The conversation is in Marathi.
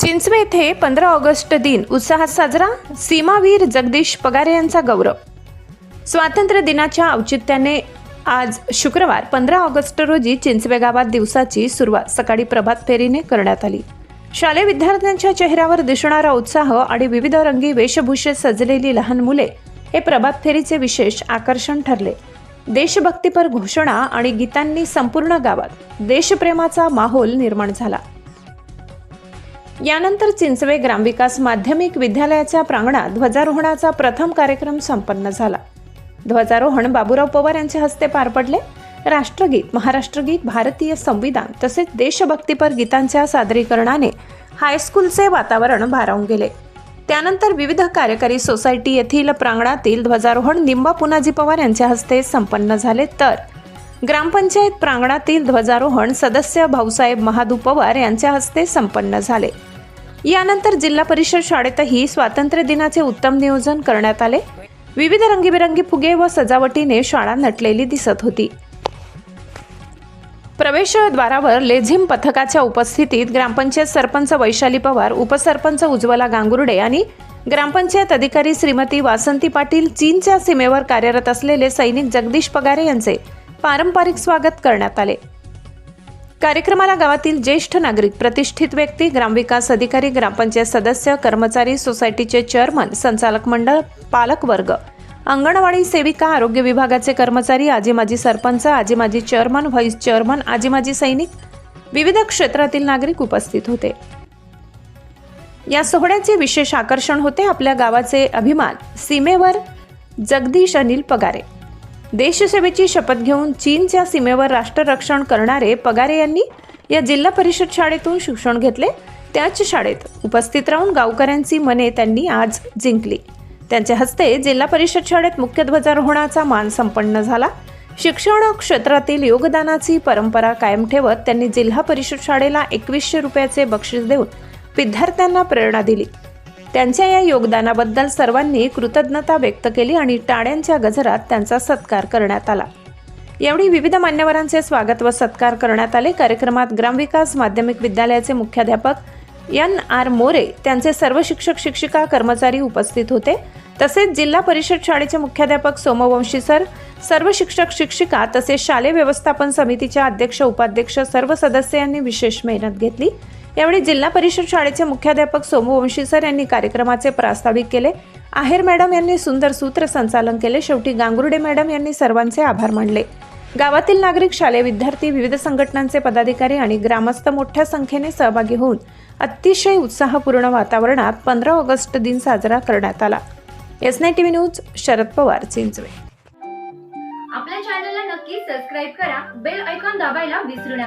चिंचवे येथे पंधरा ऑगस्ट दिन उत्साहात साजरा सीमावीर जगदीश पगारे यांचा गौरव. स्वातंत्र्य दिनाच्या औचित्याने आज शुक्रवार पंधरा ऑगस्ट रोजी चिंचवे गावात दिवसाची सुरुवात सकाळी प्रभात फेरीने करण्यात आली. शालेय विद्यार्थ्यांच्या चेहऱ्यावर दिसणारा उत्साह आणि विविध रंगी वेशभूषेत सजलेली लहान मुले हे प्रभात फेरीचे विशेष आकर्षण ठरले. देशभक्तीपर घोषणा आणि गीतांनी संपूर्ण गावात देशप्रेमाचा माहोल निर्माण झाला. यानंतर चिंचवे ग्रामविकास माध्यमिक विद्यालयाच्या प्रांगणात ध्वजारोहणाचा प्रथम कार्यक्रम संपन्न झाला. ध्वजारोहण बाबूराव पवार यांच्या हस्ते पार पडले. राष्ट्रगीत महाराष्ट्रगीत भारतीय संविधान तसेच देशभक्तीपर गीतांच्या सादरीकरणाने हायस्कूलचे वातावरण भारावून गेले. त्यानंतर विविध कार्यकारी सोसायटी येथील प्रांगणातील ध्वजारोहण निंबा पुनाजी पवार यांच्या हस्ते संपन्न झाले. तर ग्रामपंचायत प्रांगणातील ध्वजारोहण सदस्य भाऊसाहेब महादू पवार यांच्या हस्ते संपन्न झाले. यानंतर जिल्हा परिषद शाळेतही स्वातंत्र्य दिनाचे उत्तम नियोजन करण्यात आले. विविध रंगीबेरंगी फुगे व सजावटीने शाळा नटलेली दिसत होती. प्रवेशद्वारावर लेझिम पथकाच्या उपस्थितीत ग्रामपंचायत सरपंच वैशाली पवार उपसरपंच उज्ज्वला गांगुर्डे आणि ग्रामपंचायत अधिकारी श्रीमती वासंती पाटील चीनच्या सीमेवर कार्यरत असलेले सैनिक जगदीश पगारे यांचे पारंपरिक स्वागत करण्यात आले. कार्यक्रमाला गावातील ज्येष्ठ नागरिक प्रतिष्ठित व्यक्ती ग्रामविकास अधिकारी ग्रामपंचायत सदस्य कर्मचारी सोसायटीचे चेअरमन संचालक मंडळ पालकवर्ग अंगणवाडी सेविका आरोग्य विभागाचे कर्मचारी आजी माजी सरपंच आजी माजी चेअरमन व्हाईस चेअरमन आजी माजी सैनिक विविध क्षेत्रातील नागरिक उपस्थित होते. या सोहळ्याचे विशेष आकर्षण होते आपल्या गावाचे अभिमान. सीमेवर जगदीश अनिल पगारे. देशसेवेची शपथ घेऊन चीनच्या सीमेवर राष्ट्ररक्षण करणारे पगारे यांनी या जिल्हा परिषद शाळेतून शिक्षण घेतले. त्याच शाळेत उपस्थित राहून गावकऱ्यांची मने त्यांनी आज जिंकली. त्यांच्या हस्ते जिल्हा परिषद शाळेत मुख्य ध्वजारोहणाचा मान संपन्न झाला. शिक्षण क्षेत्रातील योगदानाची परंपरा कायम ठेवत त्यांनी जिल्हा परिषद शाळेला एकवीसशे रुपयाचे बक्षीस देऊन विद्यार्थ्यांना प्रेरणा दिली. त्यांच्या या योगदानाबद्दल सर्वांनी कृतज्ञता व्यक्त केली आणि टाळ्यांच्या गजरात त्यांचा सत्कार करण्यात आला. यावेळी विविध मान्यवरांचे स्वागत व सत्कार करण्यात आले. कार्यक्रमात ग्रामविकास माध्यमिक विद्यालयाचे मुख्याध्यापक एन आर मोरे त्यांचे सर्व शिक्षक शिक्षिका कर्मचारी उपस्थित होते. तसेच जिल्हा परिषद शाळेचे मुख्याध्यापक सोमवंशी सर सर्व शिक्षक शिक्षिका तसेच शालेय व्यवस्थापन समितीच्या अध्यक्ष उपाध्यक्ष सर्व सदस्य यांनी विशेष मेहनत घेतली. यावेळी जिल्हा परिषद शाळेचे मुख्याध्यापक सोमवंशी सर यांनी कार्यक्रमाचे प्रास्ताविक केले. आहेर मॅडम यांनी सुंदर सूत्रसंचालन केले. शेवटी गांगुर्डे मॅडम यांनी सर्वांचे आभार मानले. गावातील नागरिक शालेय विद्यार्थी विविध संघटनांचे पदाधिकारी आणि ग्रामस्थ मोठ्या संख्येने सहभागी होऊन अतिशय उत्साहपूर्ण वातावरणात पंधरा ऑगस्ट दिन साजरा करण्यात आला. एस नाय टीव्ही न्यूज शरद पवार चिंचवे. आपल्या चॅनलला नक्की सबस्क्राईब करा. बेल ऐकॉन दाबायला विसरू नका.